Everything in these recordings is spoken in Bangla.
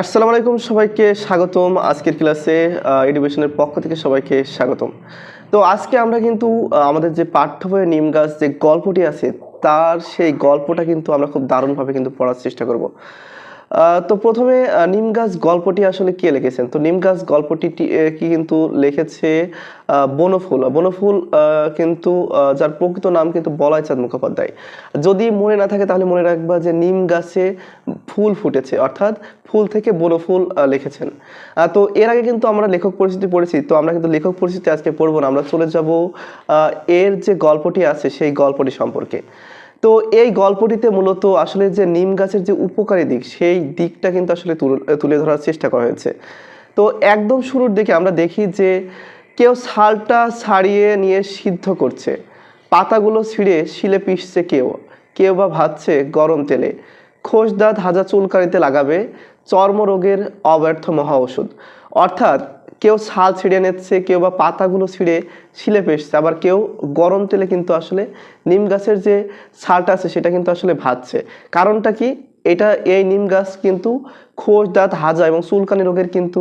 আসসালামু আলাইকুম সবাইকে স্বাগতম। আজকের ক্লাসে এডুকেশনের পক্ষ থেকে সবাইকে স্বাগতম। তো আজকে আমরা কিন্তু আমাদের যে পাঠ্য বইয়ের নিম গাছ যে গল্পটি আছে, তার সেই গল্পটা কিন্তু আমরা খুব দারুণভাবে কিন্তু পড়ার চেষ্টা করব। তো প্রথমে নিম গাছ গল্পটি আসলে কে লিখেছেন? তো নিম গাছ গল্পটি কি কিন্তু লিখেছে বনফুল। বনফুল কিন্তু যার প্রকৃত নাম কিন্তু বলয়চাঁদ মুখোপাধ্যায়। যদি মনে না থাকে তাহলে মনে রাখবা যে নিম গাছে ফুল ফুটেছে, অর্থাৎ ফুল থেকে বনফুল লিখেছেন। তো এর আগে কিন্তু আমরা লেখক পরিচিতি পড়েছি, তো আমরা কিন্তু লেখক পরিচিতি আজকে পড়ব না, আমরা চলে যাব এর যে গল্পটি আছে সেই গল্পটি সম্পর্কে। তো এই গল্পটিতে মূলত আসলে যে নিম গাছের যে উপকারী দিক, সেই দিকটা কিন্তু আসলে তুলে- ধরার চেষ্টা করা হয়েছে। তো একদম শুরুর দিকে আমরা দেখি যে কেউ ছালটা ছাড়িয়ে নিয়ে সিদ্ধ করছে। পাতাগুলো ছিঁড়ে শিলে পিষছে কেউ। কেউ বা ভাবছে গরম তেলে। খোস দাঁত হাজা চুলকানিতে লাগাবে চর্মরোগের অব্যর্থ মহা ওষুধ। অর্থাৎ কেউ ছাল ছিঁড়ে নিচ্ছে, কেউ বা পাতাগুলো ছিঁড়ে শিলে পেশছে আবার কেউ গরম তেলে কিন্তু আসলে নিম গাছের যে ছালটা আছে সেটা কিন্তু আসলে ভাজছে। কারণটা কি? এটা, এই নিম গাছ কিন্তু খোস, দাঁত, হাজা এবং চুলকানি রোগের কিন্তু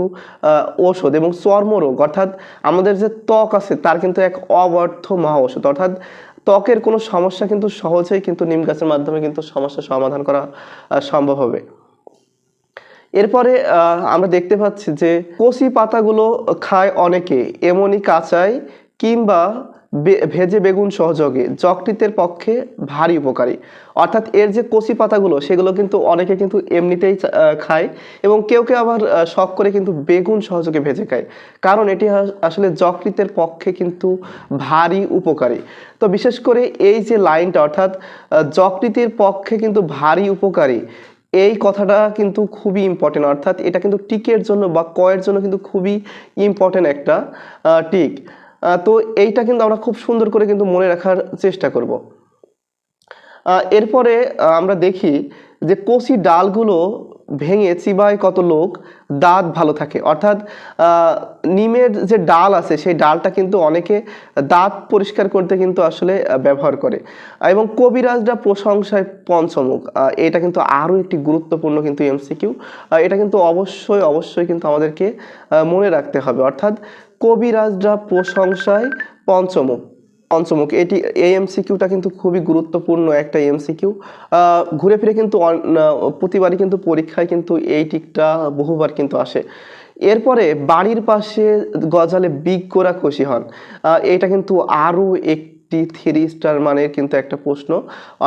ঔষধ এবং চর্মরোগ অর্থাৎ আমাদের যে ত্বক আছে তার কিন্তু এক অবর্থ মহা ওষুধ অর্থাৎ ত্বকের কোনো সমস্যা কিন্তু সহজেই কিন্তু নিম গাছের মাধ্যমে কিন্তু সমস্যার সমাধান করা সম্ভব হবে। এরপরে আমরা দেখতে পাচ্ছি যে কচি পাতাগুলো খায় অনেকে, এমনই কাঁচাই কিংবা ভেজে বেগুন সহযোগে যকৃতের পক্ষে ভারী উপকারী। অর্থাৎ এর যে কচি পাতাগুলো, সেগুলো কিন্তু অনেকে কিন্তু এমনিতেই খায় এবং কেউ কেউ আবার শখ করে কিন্তু বেগুন সহযোগে ভেজে খায়। কারণ এটি আসলে যকৃতের পক্ষে কিন্তু ভারী উপকারী। তো বিশেষ করে এই যে লাইনটা, অর্থাৎ যকৃতের পক্ষে কিন্তু ভারী উপকারী এই কথাটা কিন্তু খুবই ইম্পর্টেন্ট অর্থাৎ এটা কিন্তু টিকের জন্য বা কয়ের জন্য কিন্তু খুবই ইম্পর্টেন্ট একটা টিক। তো এইটা কিন্তু আমরা খুব সুন্দর করে কিন্তু মনে রাখার চেষ্টা করব। এরপরে আমরা দেখি যে কচি ডালগুলো ভেঙে চিবায় কত লোক, দাঁত ভালো থাকে। অর্থাৎ নিমের যে ডাল আছে, সেই ডালটা কিন্তু অনেকে দাঁত পরিষ্কার করতে কিন্তু আসলে ব্যবহার করে। এবং কবিরাজরা প্রশংসায় পঞ্চমুখ। এটা কিন্তু আরও একটি গুরুত্বপূর্ণ কিন্তু এমসিকিউ এটা কিন্তু অবশ্যই অবশ্যই কিন্তু আমাদেরকে মনে রাখতে হবে। অর্থাৎ, কবিরাজরা প্রশংসায় পঞ্চমুখ। পঞ্চমুখ এটি, এই এমসিকিউটা কিন্তু খুবই গুরুত্বপূর্ণ একটা এমসিকিউ। ঘুরে ফিরে কিন্তু প্রতিবারই কিন্তু পরীক্ষায় কিন্তু এই টিকটা বহুবার কিন্তু আসে। এরপরে বাড়ির পাশে গজালে বিগ গোড়া খুশি হন। এটা কিন্তু আরও একটি থ্রি স্টার মানের কিন্তু একটা প্রশ্ন।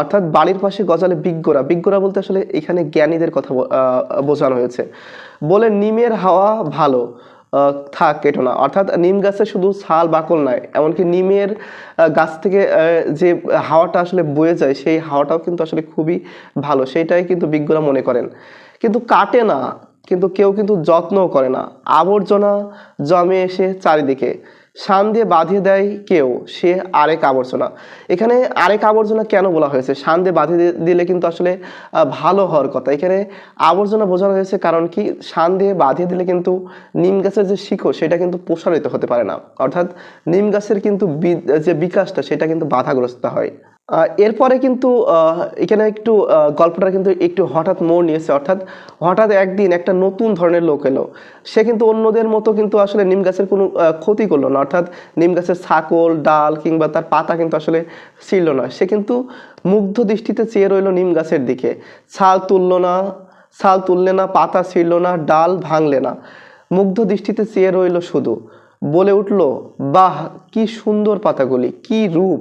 অর্থাৎ বাড়ির পাশে গজালে বিজ্ঞরা বিজ্ঞরা বলতে আসলে এখানে জ্ঞানীদের কথা বোঝানো হয়েছে। বলে, নিমের হাওয়া ভালো। থাক কেটো না। অর্থাৎ নিম গাছে শুধু ছাল, বাকল নয় এমনকি নিমের গাছ থেকে যে হাওয়াটা আসলে বয়ে যায়, সেই হাওয়াটাও কিন্তু আসলে খুবই ভালো। সেইটাই কিন্তু বিজ্ঞরা মনে করেন। কিন্তু কাটে না। কিন্তু কেউ কিন্তু যত্নও করে না। আবর্জনা জমে এসে চারিদিকে। শান দিয়ে বাঁধিয়ে দেয় কেউ, সে আরেক আবর্জনা। এখানে আরেক আবর্জনা কেন বলা হয়েছে? শান দিয়ে বাঁধিয়ে দিলে কিন্তু আসলে ভালো হওয়ার কথা। এখানে আবর্জনা বোঝানো হয়েছে কারণ কি? শান দিয়ে বাঁধিয়ে দিলে কিন্তু নিম গাছের যে শিকড়, সেটা কিন্তু প্রসারিত হতে পারে না। অর্থাৎ নিম গাছের কিন্তু যে বিকাশটা, সেটা কিন্তু বাধাগ্রস্ত হয়। এরপরে কিন্তু এখানে একটু গল্পটা কিন্তু একটু হঠাৎ মোড় নিয়েছে। অর্থাৎ হঠাৎ একদিন একটা নতুন ধরনের লোক এলো। সে কিন্তু অন্যদের মতো কিন্তু আসলে নিম গাছের কোনো ক্ষতি করল না। অর্থাৎ নিম গাছের ছাকল, ডাল কিংবা তার পাতা কিন্তু আসলে ছিঁড়লো না। সে কিন্তু মুগ্ধ দৃষ্টিতে চেয়ে রইল নিম গাছের দিকে। ছাল তুললো না, ছাল তুললে না, পাতা ছিঁড়ল না, ডাল ভাঙলে না। মুগ্ধ দৃষ্টিতে চেয়ে রইল শুধু। বলে উঠল, বাহ, কি সুন্দর পাতাগুলি, কি রূপ!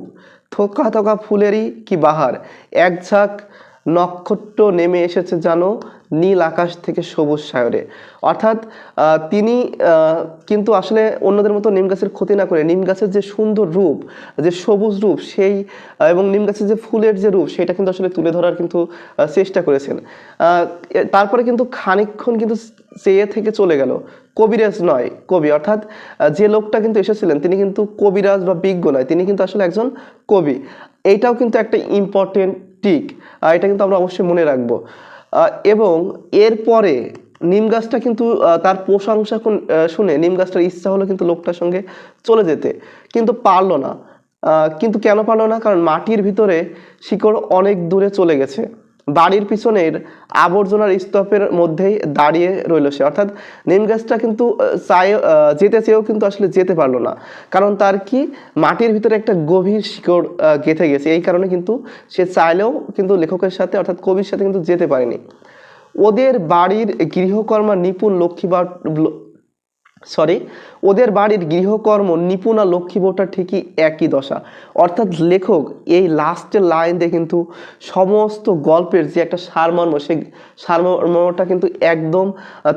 থোকা থোকা ফুলেরই কি বাহার? এক ঝাঁক নক্ষত্র নেমে এসেছে জানো, নীল আকাশ থেকে সবুজ সায়রে অর্থাৎ তিনি কিন্তু আসলে অন্যদের মতো নিম গাছের ক্ষতি না করে নিম গাছের যে সুন্দর রূপ, যে সবুজ রূপ, সেই এবং নিম গাছের যে ফুলের যে রূপ, সেটা কিন্তু আসলে তুলে ধরার কিন্তু চেষ্টা করেছেন। তারপরে কিন্তু খানিকক্ষণ কিন্তু চেয়ে থেকে চলে গেল। কবিরাজ নয়, কবি। অর্থাৎ যে লোকটা কিন্তু এসেছিলেন, তিনি কিন্তু কবিরাজ বা বিজ্ঞ নয়, তিনি কিন্তু আসলে একজন কবি। এইটাও কিন্তু একটা ইম্পর্টেন্ট টিক এটা কিন্তু আমরা অবশ্যই মনে রাখব। এবং এরপরে নিম গাছটা কিন্তু তার প্রশংসা শুনে নিম গাছটার ইচ্ছা হলো কিন্তু লোকটার সঙ্গে চলে যেতে। কিন্তু পারল না। কিন্তু কেন পারল না? কারণ মাটির ভিতরে শিকড় অনেক দূরে চলে গেছে। বাড়ির পিছনের আবর্জনার স্তূপের মধ্যেই দাঁড়িয়ে রইল সে। অর্থাৎ নিম গাছটা কিন্তু চায় যেতে চেয়েও কিন্তু আসলে যেতে পারল না। কারণ তার কি, মাটির ভিতরে একটা গভীর শিকড় গেঁথে গেছে। এই কারণে কিন্তু সে চাইলেও কিন্তু লেখকের সাথে, অর্থাৎ কবির সাথে কিন্তু যেতে পারেনি। ওদের বাড়ির গৃহকর্মা নিপুণ লক্ষ্মীবার সরি ওদের বাড়ির গৃহকর্ম নিপুণা লক্ষ্মী বউটা ঠিকই একই দশা। অর্থাৎ লেখক এই লাস্টের লাইন দিয়ে কিন্তু সমস্ত গল্পের যে একটা সারমর্ম, সেই সারমর্মটা কিন্তু একদম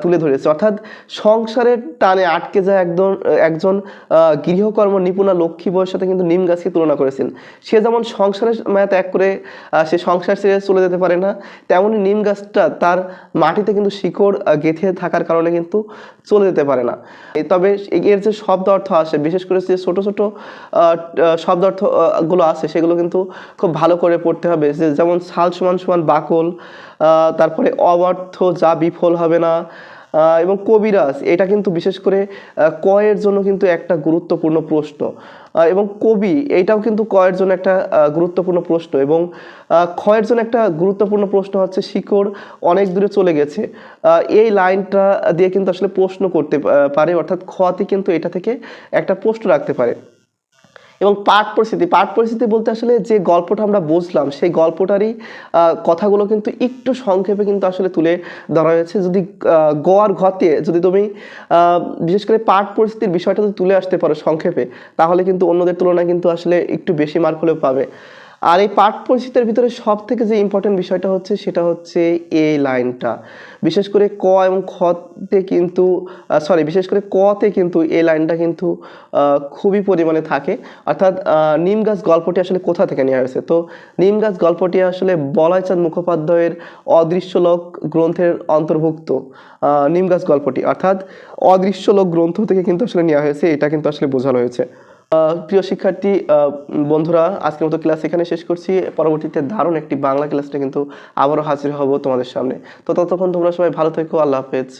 তুলে ধরেছে। অর্থাৎ সংসারের টানে আটকে যায় একদম একজন গৃহকর্ম নিপুণা লক্ষ্মী বউয়ের সাথে কিন্তু নিম গাছকে তুলনা করেছেন। সে যেমন সংসারের মায়া ত্যাগ করে সে সংসার ছেড়ে চলে যেতে পারে না তেমনই নিম গাছটা তার মাটিতে কিন্তু শিকড় গেঁথে থাকার কারণে কিন্তু চলে যেতে পারে না। তবে এর যে শব্দ অর্থ আসে, বিশেষ করে যে ছোট ছোট শব্দ অর্থগুলো আছে সেগুলো কিন্তু খুব ভালো করে পড়তে হবে। যে যেমন সাল সমান সমান বাকল তারপরে অবর্থ যা বিফল হবে না এবং কবিরাজ, এটা কিন্তু বিশেষ করে কয়ের জন্য কিন্তু একটা গুরুত্বপূর্ণ প্রশ্ন। এবং কবি এইটাও কিন্তু কয়ের জন্য একটা গুরুত্বপূর্ণ প্রশ্ন এবং ক্ষয়ের জন্য একটা গুরুত্বপূর্ণ প্রশ্ন হচ্ছে, শিকড় অনেক দূরে চলে গেছে। এই লাইনটা দিয়ে কিন্তু আসলে প্রশ্ন করতে পারে, অর্থাৎ ক্ষতে কিন্তু এটা থেকে একটা প্রশ্ন রাখতে পারে। এবং পাঠ পরিস্থিতি পাঠ পরিস্থিতি বলতে আসলে যে গল্পটা আমরা বুঝলাম, সেই গল্পটারই কথাগুলো কিন্তু একটু সংক্ষেপে কিন্তু আসলে তুলে ধরা হয়েছে। যদি গোয়ার ঘতে যদি তুমি বিশেষ করে পাঠ পরিস্থিতির বিষয়টা যদি তুলে আসতে পারো সংক্ষেপে, তাহলে কিন্তু অন্যদের তুলনায় কিন্তু আসলে একটু বেশি মার্ক হলেও পাবে। আর এই পাঠ পরিস্থিতির ভিতরে সব থেকে যে ইম্পর্টেন্ট বিষয়টা হচ্ছে, সেটা হচ্ছে এই লাইনটা। বিশেষ করে ক এবং খতে কিন্তু সরি বিশেষ করে কতে কিন্তু এই লাইনটা কিন্তু খুবই পরিমাণে থাকে। অর্থাৎ নিম গাছ গল্পটি আসলে কোথা থেকে নেওয়া হয়েছে? তো নিম গাছ গল্পটি আসলে বলয়চাঁদ মুখোপাধ্যায়ের অদৃশ্য লোক গ্রন্থের অন্তর্ভুক্ত নিম গাছ গল্পটি। অর্থাৎ অদৃশ্য লোক গ্রন্থ থেকে কিন্তু আসলে নেওয়া হয়েছে, এটা কিন্তু আসলে বোঝানো হয়েছে। প্রিয় শিক্ষার্থী বন্ধুরা, আজকের মতো ক্লাস এখানে শেষ করছি। পরবর্তীতে দারুণ একটি বাংলা ক্লাসটা কিন্তু আবারও হাজির হব তোমাদের সামনে। তো ততক্ষণ তোমরা সবাই ভালো থেকো, আল্লাহ হাফেজ।